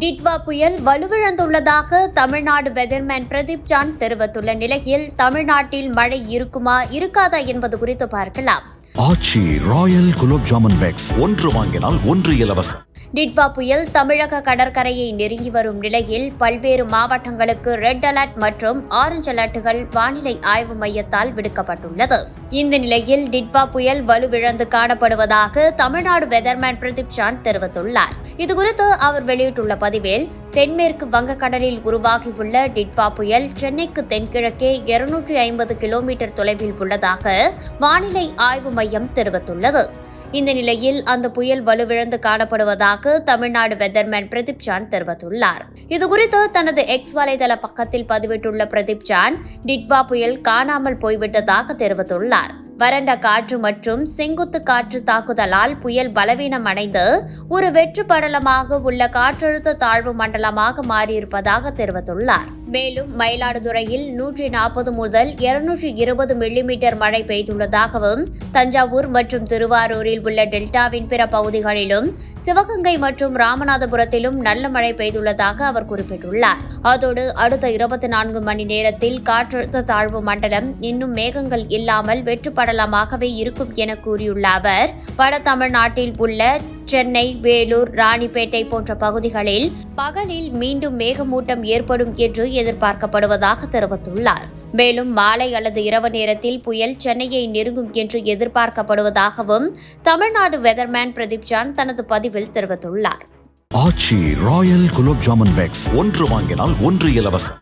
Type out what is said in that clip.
டிட்வா புயல் வலுவிழந்துள்ளதாக Tamil Nadu weatherman Pradeep John தெரிவித்துள்ள நிலையில் தமிழ்நாட்டில் மழை இருக்குமா இருக்காதா என்பது குறித்து பார்க்கலாம். ஆச்சி ராயல் குலோப் ஜாமுன் பேக்ஸ் ஒன்று வாங்கினால் ஒன்று இலவசம். டிட்வா புயல் தமிழக கடற்கரையை நெருங்கி வரும் நிலையில் பல்வேறு மாவட்டங்களுக்கு ரெட் அலர்ட் மற்றும் ஆரஞ்ச் அலர்ட்டுகள் வானிலை ஆய்வு மையத்தால் விடுக்கப்பட்டுள்ளது. இந்த நிலையில் டிட்வா புயல் வலுவிழந்து காணப்படுவதாக தமிழ்நாடு வெதர்மேன் பிரதீப் சாந்த் தெரிவித்துள்ளார். இதுகுறித்து அவர் வெளியிட்டுள்ள பதிவில் தென்மேற்கு வங்கக்கடலில் உருவாகியுள்ள டிட்வா புயல் சென்னைக்கு தென்கிழக்கே இருநூற்றி ஐம்பது கிலோமீட்டர் தொலைவில் உள்ளதாக வானிலை ஆய்வு மையம் தெரிவித்துள்ளது. இந்த நிலையில் அந்த புயல் வலுவிழந்து காணப்படுவதாக தமிழ்நாடு வெதர்மேன் பிரதீப் ஜான் தெரிவித்துள்ளார். இதுகுறித்து தனது எக்ஸ் வலைதள பக்கத்தில் பதிவிட்டுள்ள பிரதீப் ஜான் டிட்வா புயல் காணாமல் போய்விட்டதாக தெரிவித்துள்ளார். வறண்ட காற்று மற்றும் செங்குத்து காற்று தாக்குதலால் புயல் பலவீனம் அடைந்து ஒரு வெற்று படலமாக உள்ள காற்றழுத்த தாழ்வு மண்டலமாக மாறியிருப்பதாக தெரிவித்துள்ளார். மேலும் மயிலாடுதுறையில் நூற்றி நாற்பது முதல் இருநூற்றி இருபது மில்லிமீட்டர் மழை பெய்துள்ளதாகவும் தஞ்சாவூர் மற்றும் திருவாரூரில் உள்ள டெல்டாவின் பிற பகுதிகளிலும் சிவகங்கை மற்றும் ராமநாதபுரத்திலும் நல்ல மழை பெய்துள்ளதாக அவர் குறிப்பிட்டுள்ளார். அதோடு அடுத்த இருபத்தி நான்கு மணி நேரத்தில் காற்றழுத்த தாழ்வு மண்டலம் இன்னும் மேகங்கள் இல்லாமல் வெற்றுப்படலமாகவே இருக்கும் என கூறியுள்ள அவர் வட தமிழ்நாட்டில் உள்ள சென்னை வேலூர் ராணிப்பேட்டை போன்ற பகுதிகளில் பகலில் மீண்டும் மேகமூட்டம் ஏற்படும் என்று எதிர்பார்க்கப்படுவதாக தெரிவித்துள்ளார். மேலும் மாலை அல்லது இரவு நேரத்தில் புயல் சென்னையை நெருங்கும் என்று எதிர்பார்க்கப்படுவதாகவும் தமிழ்நாடு வெதர்மேன் பிரதீப் ஜான் தனது பதிவில் தெரிவித்துள்ளார். ஆச்சி ராயல் குலோப் ஜாமன் பேக்ஸ் ஒன்று வாங்கினால் ஒன்று இலவசம்.